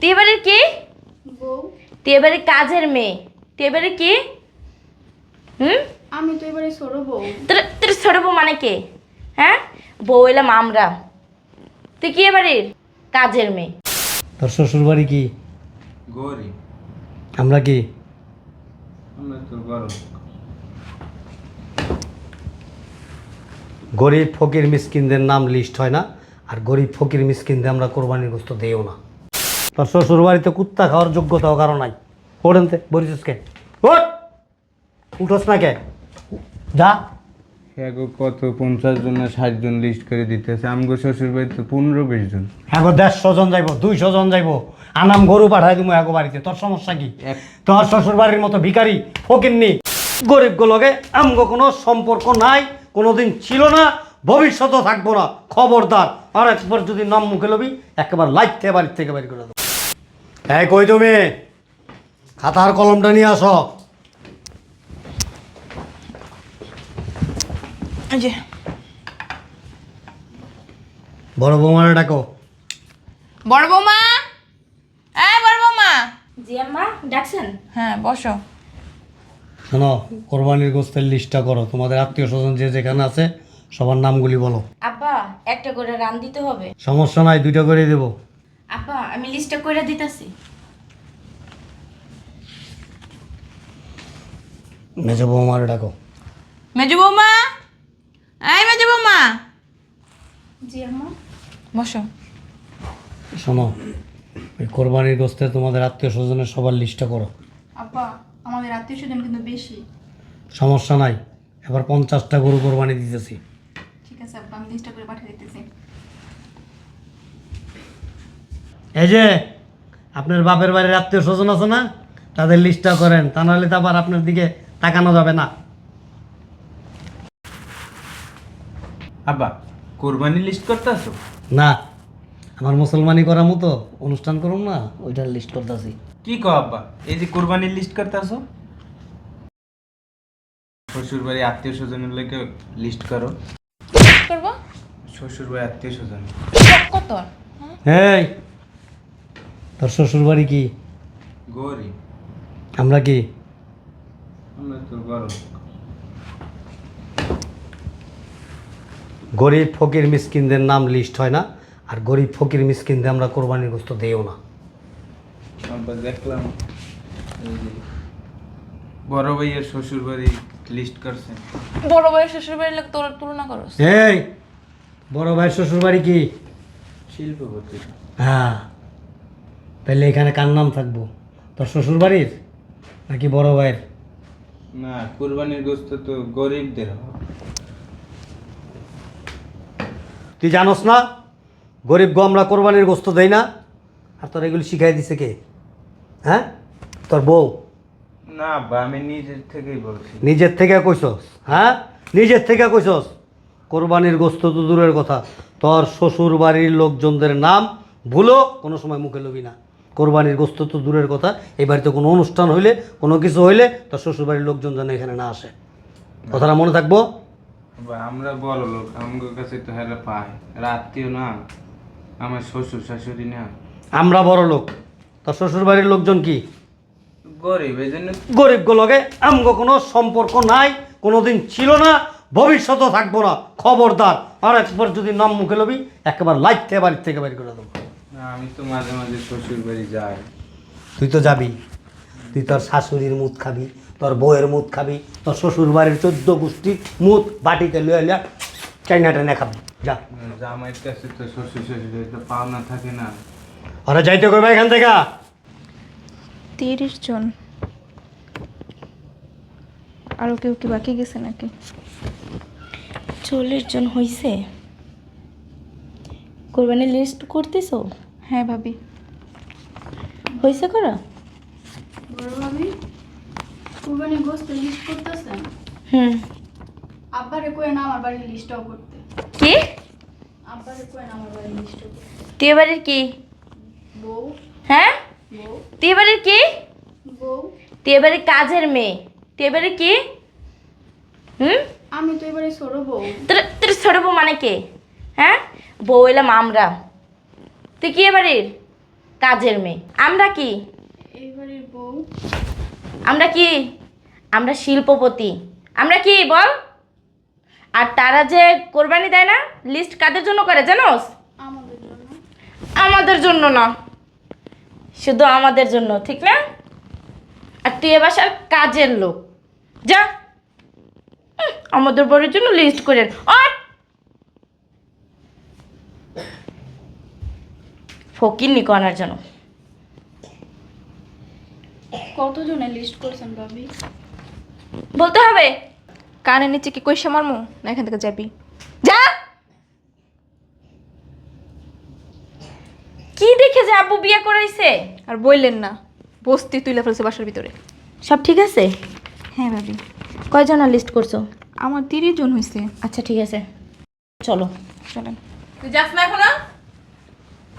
তুই এবারে কি? তুই এবারে কাজের মেয়ে। তুই এবারে কি? হুম? আমি তো এবারে ছোট বউ। তোর তোর ছোট বউ মানে কে? হ্যাঁ? বউ এলাম আমরা। তুই কি এবারে? কাজের মেয়ে। তোর শ্বশুর বাড়ি কি? গরিব আমরা কি? আমরা তো গরিব ফকির মিসকিনদের নাম লিস্ট হয় না আর গরিব ফকির মিসকিনদের আমরা কোরবানির গোস্ত দেও না। তোর শ্বশুর বাড়িতে কুত্তা খাওয়ার যোগ্যতাও কারও নাই। ওঠেন তে বলিস কে? ওঠ! উঠোস না কে? যা। হ্যাঁ গো কত পঞ্চাশ জন না ষাট জন লিস্ট করে দিতেছে। আমগো শ্বশুর বাড়িতে পনেরো বিশ জন। হ্যাঁ গো দেড়শো জন যাইব দুইশো জন যাইব। আনাম গরু পাঠাই দিব এগো বাড়িতে। তোর সমস্যা কি? তোর শ্বশুর বাড়ির মতো ভিখারি ফকিরনি গরিব লগে আমগো কোনো সম্পর্ক নাই কোনোদিন ছিল না ভবিষ্যতও থাকব না। খবরদার। আর একবার যদি নাম মুখে লবি একেবারে লাইট থেকে বাড়ির থেকে বাড়ি করে দেবো। হ্যাঁ কই তুমি? খাতার কলমটা নিয়ে আসো। যে। বড় বৌমারে ডাকো। বড় বৌমা? এই বড় বৌমা। জি আম্মা ডাকছেন? হ্যাঁ বসো। শোনো কোরবানির গোস্তের লিস্টটা করো। তোমাদের আত্মীয় স্বজন যে যেখানে আছে সবার নামগুলি বলো। আব্বা একটা করে রান দিতে হবে। সমস্যা নাই দুইটা করে দেবো। আব্বা আমি লিস্টটা করে দিতেছি। মেজো বৌমারে ডাকো। মেজ বৌমা? এই মেজু বৌমা। জি আম্মা। বসো। শোনো ওই কোরবানির গোস্তে তোমাদের আত্মীয় স্বজনের সবার লিস্টটা করো। আব্বা আমাদের আত্মীয় স্বজন কিন্তু বেশি। সমস্যা নাই এবার পঞ্চাশটা গরু কোরবানি দিতেছি। ঠিক আছে আব্বা আমি লিস্টটা করে পাঠিয়ে দিতেছি। এই যে আপনার বাপের বাড়ির আত্মীয় স্বজন আছে না? তাদের লিস্টটা করেন তা নাহলে তো আবার আপনার দিকে তাকানো যাবে না। আব্বা কোরবানি লিস্ট করতেছো? না। আমার মুসলমানি করার মতো অনুষ্ঠান করুন না ওইটার লিস্ট করতেছি। কি কো আব্বা এই যে কোরবানির লিস্ট করতেছো? শ্বশুর বাড়ি আত্মীয় স্বজনের লোকে লিস্ট করো। করব? শ্বশুর বাড়ি আত্মীয় স্বজন। কত? এই তোর শ্বশুর বাড়ি কি? গরিব। আমরা কি? গরিব ফকির মিসকিনদের নাম লিস্ট হয় না আর গরিব ফকির মিসকিনদের আমরা কোরবানির গোস্ত দেও না। দেখলাম বড় ভাইয়ের শ্বশুর বাড়ি লিস্ট করছেন বড় ভাইয়ের শ্বশুর বাড়ির লোক তোর তুলনা করো এই বড় ভাই শ্বশুর বাড়ি কি? শিল্পপতি। হ্যাঁ। তাহলে এখানে কার নাম থাকব? তোর শ্বশুর বাড়ির নাকি বড় ভাইয়ের? না কোরবানির গোস্ত তো গরিবদের তুই জানোস না গরিব গো আমরা কোরবানির গোস্ত দেই না আর তোর এগুলি শিখাই দিছে কে? হ্যাঁ? তোর বউ? না আব্বা আমি নিজের থেকেই বলছি। নিজের থেকে কইছস হ্যাঁ? নিজের থেকে কইছস কোরবানির গোস্ত তো দূরের কথা। তোর শ্বশুর বাড়ির লোকজনদের নাম ভুলো কোনো সময় মুখে লবি না। কোরবানির গোস্ত তো দূরের কথা। এই বাড়িতে কোনো অনুষ্ঠান হইলে কোনো কিছু হইলে তোর শ্বশুর বাড়ির লোকজন যেন এখানে না আসে। কথাটা মনে থাকব? আমরা বড় লোক আমার কাছে তো হেরা পায়। রাত্রিও না আমার শ্বশুর শাশুড়ি না। আমরা বড় লোক তোর শ্বশুর বাড়ির লোকজন কি? গরিব এই জন্য গরিব লগে আমগো কোনো সম্পর্ক নাই কোনোদিন ছিল না ভবিষ্যতও থাকব না। খবরদার আর একবার যদি নাম মুখে লবি একেবারে লাইট থেকে বাড়ির থেকে বাড়ি করে দেবো। আমি তো মাঝে মাঝে শ্বশুর বাড়ি যাই। তুই তো যাবি। তুই তোর শাশুড়ির মুখ খাবি তোর বউয়ের মুখ খাবি তোর শ্বশুর বাড়ির চোদ্দ গোষ্ঠী মুখ বাটিতে লুয়ে লিয়া চাইনা টাইনা খাবি। যা। জামাইয়ের কাছে তো শ্বশুর শাশুড়ি তো পাওনা থাকে না। ওরা যাইতে করবে এখান থেকে? তিরিশ জন। আরও কেউ কি বাকি গেছে নাকি? চল্লিশ জন হইছে। কোরবানির লিস্ট করতেছো? হ্যাঁ ভাবি। হয়েছে করা? বড় ভাবি কুরবানি গোস্ত লিস্ট করতেছেন হুম। আব্বারে কয়ে না আমার বাড়ির লিস্টটাও করতে। কি? আব্বারে কয়ে না আমার বাড়ির লিস্টটাও করতে। তুই এবারের কি? বউ। হ্যাঁ? বউ। তুই এবারের কি? বউ। তুই এবারে কাজের মেয়ে। তুই এবারে কি? হুম? আমি তো এবারে ছোট বউ। তোর তোর ছোট বউ মানে কে? হ্যাঁ? বউ এলাম আমরা। তুই কি এবারে কাজের মেয়ে? আমরা কি? বউ। আমরা কি? আমরা শিল্পপতি। আমরা কি বল? আর তারা যে কোরবানি দেয় না লিস্ট কাদের জন্য করে জানোস? আমাদের জন্য। না। শুধু আমাদের জন্য ঠিক না? আর তুই এ বাসার কাজের লোক। যা। আমাদের বড়ের জন্য লিস্ট করে ফকির নি করার জন্য। কতজনের লিস্ট করছেন ভাবি? বলতে হবে? কানের নিচে কি কইসা মারমু? না এখান থেকে যাবি। যা! কি দেখে যে আব্বু বিয়ে করাইছে? আর বললেন না বস্তি তুলে ফেলছে বাসার ভিতরে। সব ঠিক আছে? হ্যাঁ ভাবি। কয়জন লিস্ট করছ? আমার তিরিশ জন হয়েছে আচ্ছা ঠিক আছে। চলো। চলেন। তুই যাস না এখনও?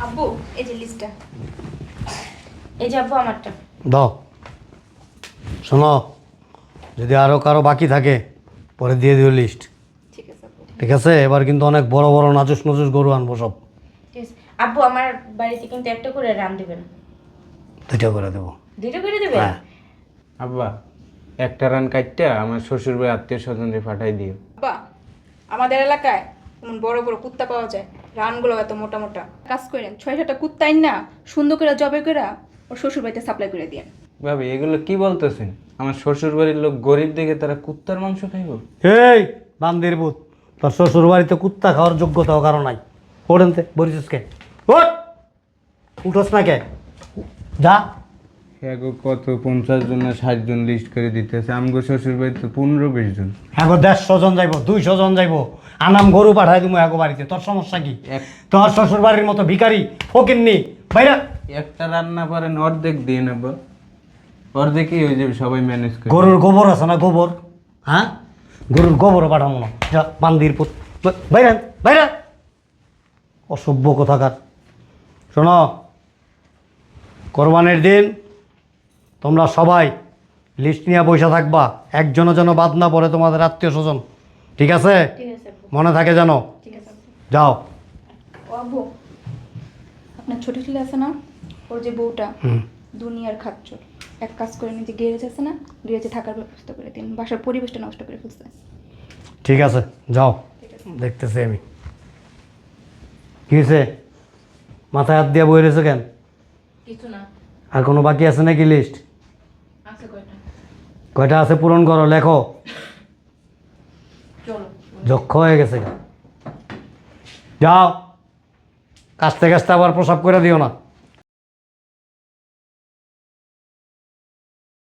আব্বু এই যে লিস্টটা এই যে আব্বু আমারটা। দাও। শোনো যদি আরও কারও বাকি থাকে পরে দিয়ে দিও লিস্ট ঠিক আছে ঠিক আছে? এবার কিন্তু অনেক বড় বড় নাচুস নাচুস গরু আনব সব। ঠিক আব্বু আমার বাড়িতে কিন্তু একটা করে রান দিবেন। দুইটা করে দেবো। দুটো করে দিবেন হ্যাঁ। আব্বা একটা রান কাটটা আমার শ্বশুর বাড়ি আত্মীয় স্বজনদের পাঠাই দিও। আব্বা আমাদের এলাকায় এমন বড় বড় কুত্তা পাওয়া যায়। রানগুলো এত মোটা মোটা। কাজ করেন ছয় সাতটা কুত্তাই না সুন্দর করে জবে করে ওর শ্বশুর বাড়িতে সাপ্লাই করে দিয়ে ভাবি এগুলো কি বলতেছেন? আমার শ্বশুর বাড়ির লোক গরিব দেখে তারা কুত্তার মাংস খাইব? এই বান্দির বুত তোর শ্বশুর বাড়িতে কুত্তা খাওয়ার যোগ্যতাও কারও নাই। ওঠেনতে বলিস কে। ওঠ! উঠোস না কে? যা। হ্যাঁ গো কত? পঞ্চাশ জন না ষাট জন লিস্ট করে দিতেছে। আমগো শ্বশুর বাড়িতে পনেরো বিশ জন। এখন দেড়শো জন যাইব দুইশো জন যাইব। আনাম গরু পাঠাই দিব এগো বাড়িতে। তোর সমস্যা কি? তোর শ্বশুর বাড়ির মতো ভিখারি ফকিরনি বাইরা একটা রান্না পারেন অর্ধেক দিয়ে নেব। অর্ধেকই হয়ে যাবে সবাই ম্যানেজ করে। গরুর গোবর আছে না গোবর? হ্যাঁ? গরুর গোবরও পাঠাবো না। যা বান্দির পুত। বাইরা বাইরা। অসভ্য কোথাকার। শোনো কোরবানির দিন তোমরা সবাই লিস্ট নিয়ে বসে থাকবা। একজনও যেন বাদ না পড়ে তোমাদের আত্মীয় স্বজন ঠিক আছে? ঠিক আছে মনে থাকে যেন? ঠিক আছে আব্বু। যাও। আপনার ছোট ছেলে আছে না? ওর যে বউটা দুনিয়ার খাচ্চর এক কাজ করে নিজে গ্যারেজ আছে না? গ্যারেজে থাকার ব্যবস্থা করে দিন। বাসার পরিবেশটা নষ্ট করে ফেলছে। ঠিক আছে যাও। দেখতেছি আমি। কি হয়েছে? মাথায় হাত দিয়ে বই রয়েছে কেন? কিছু না। আর কোনো বাকি আছে নাকি লিস্ট কয়টা আছে পূরণ করো লেখো। যক্ষ হয়ে গেছে। যাও। কাস্তে কাস্তে আবার প্রসাব করে দিও না।